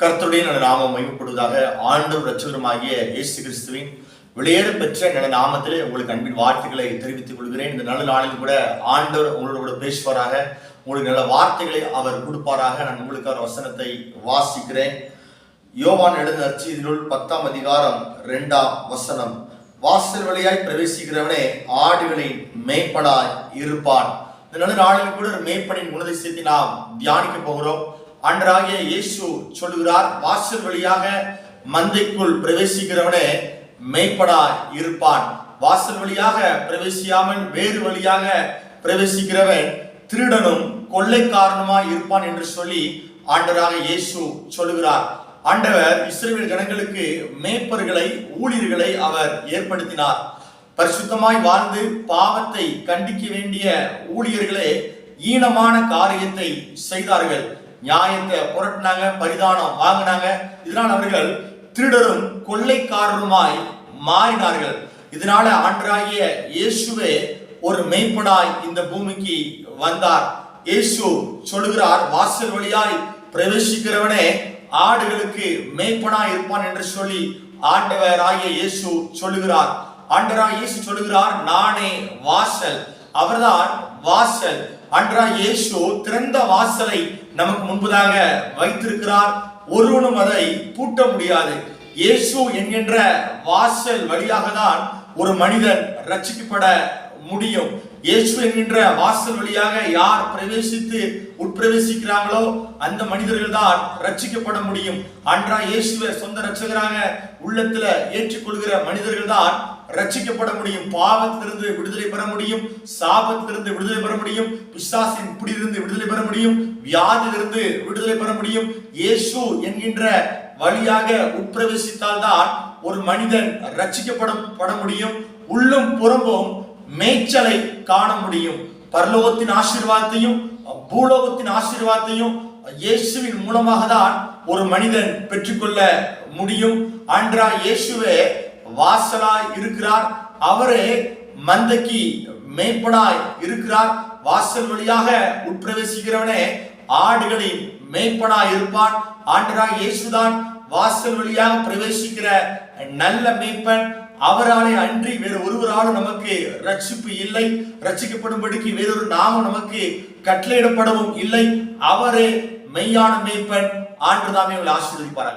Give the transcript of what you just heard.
கர்த்தருடைய நல்ல நாமம் மையப்படுவதாக ஆண்டவர் ரட்சகருமாகிய இயேசு கிறிஸ்துவின் வெளியேறு பெற்ற நல்ல நாமத்திலே உங்களுக்கு அன்பின் வார்த்தைகளை தெரிவித்துக் கொள்கிறேன். இந்த நல்ல நாளில் கூட ஆண்டவர் உங்களோட கூட பேசுவாராக. உங்களுக்கு நல்ல வார்த்தைகளை அவர் கொடுப்பாராக. நான் உங்களுக்கு அவர் வசனத்தை வாசிக்கிறேன். யோவான் எழுந்த இதனுள் பத்தாம் அதிகாரம் ரெண்டாம் வசனம். வாசல் வழியாய் பிரவேசிக்கிறவனே ஆடுகளின் மேய்ப்பனாய் இருப்பான். இந்த நல்ல நாளில் கூட ஒரு மேய்ப்பனின் குணதிசயத்தை நாம் தியானிக்க போகிறோம். அன்றாகிய இயேசு சொல்லுகிறார் வாசல் வழியாக மந்தைக்குள் பிரவேசிக்கிறவனே மெய்ப்படா இருப்பான். வாசல் வழியாக பிரவேசியாமல் வேறு வழியாக பிரவேசிக்கிறவன் திருடனும் கொள்ளைக்காரனுமாய் இருப்பான் என்று சொல்லி ஆண்டராக இயேசு சொல்லுகிறார். ஆண்டவர் இஸ்ரேல் ஜனங்களுக்கு மேய்ப்பர்களை ஊழியர்களை அவர் ஏற்படுத்தினார். பரிசுத்தமாய் வாழ்ந்து பாவத்தை கண்டிக்க வேண்டிய ஊழியர்களே ஈனமான காரியத்தை செய்தார்கள். நியாயத்தை புரட்டினாங்க பரிதானம் வாங்கினாங்க. இதனால் அவர்கள் திருடரும் கொள்ளைக்காரருமாய் மாறினார்கள். இதனால ஆண்டராகிய இயேசுவே ஒரு மெய்ப்பனாய் இந்த பூமிக்கு வந்தார். இயேசு சொல்லுகிறார் வாசல் வழியாய் பிரவேசிக்கிறவனே ஆடுகளுக்கு மேய்ப்பனாய் இருப்பான் என்று சொல்லி ஆண்டவராகிய இயேசு சொல்லுகிறார். ஆண்டராய் இயேசு சொல்லுகிறார் நானே வாசல் அவர்தான் வாசல். அன்றா இயேசு திறந்த வாசலை நமக்கு முன்பதாக வைத்திருக்கிறார். ஒருவனும் அதை பூட்ட முடியாது. இயேசு என்கின்ற வாசல் வழியாக தான் ஒரு மனிதன் ரட்சிக்கப்பட முடியும். இயேசு என்கின்ற வாசல் வழியாக யார் பிரவேசித்து உட்பிரவேசிக்கிறாங்களோ அந்த மனிதர்கள் தான் ரட்சிக்கப்பட முடியும். அன்றா இயேசுவை சொந்த ரட்சகராக உள்ளத்துல ஏற்றுக்கொள்கிற மனிதர்கள் தான் ரட்சிக்கப்பட முடியும் பாவத்திலிருந்து விடுதலை பெற முடியும் சாபத்திலிருந்து விடுதலை பெற முடியும் பிசாசின் பிடியிலிருந்து விடுதலை பெற முடியும் வியாதியிலிருந்து விடுதலை பெற முடியும். இயேசு என்கின்ற வழியாக உட்பிரவேசித்தால் தான் ஒரு மனிதன் ரட்சிக்கப்பட பட முடியும். உள்ளும் புறம்பும் மேய்ச்சலை காண முடியும். பரலோகத்தின் ஆசீர்வாதத்தையும் பூலோகத்தின் ஆசீர்வாதத்தையும் இயேசுவின் மூலமாக தான் ஒரு மனிதன் பெற்றுக்கொள்ள முடியும். அன்றா இயேசுவே வாசலாய் இருக்கிறார். அவரே மந்தைக்கு மேய்ப்பனாய் இருக்கிறார். வாசல் வழியாக உட்பிரவேசிக்கிறவனே ஆடுகளின் மேய்ப்பனாய் இருப்பான். ஆண்டராக இயேசுதான் வாசல் வழியாக பிரவேசிக்கிற நல்ல மேய்ப்பன். அவராலே அன்றி வேறு ஒருவராலும் நமக்கு ரட்சிப்பு இல்லை. ரட்சிக்கப்படும்படிக்கு வேறொரு நாமம் நமக்கு கட்டளையிடப்படவும் இல்லை. அவரே மெய்யான மேய்ப்பன். ஆண்டு தாமே உங்களை ஆசீர்வதிப்பார்கள்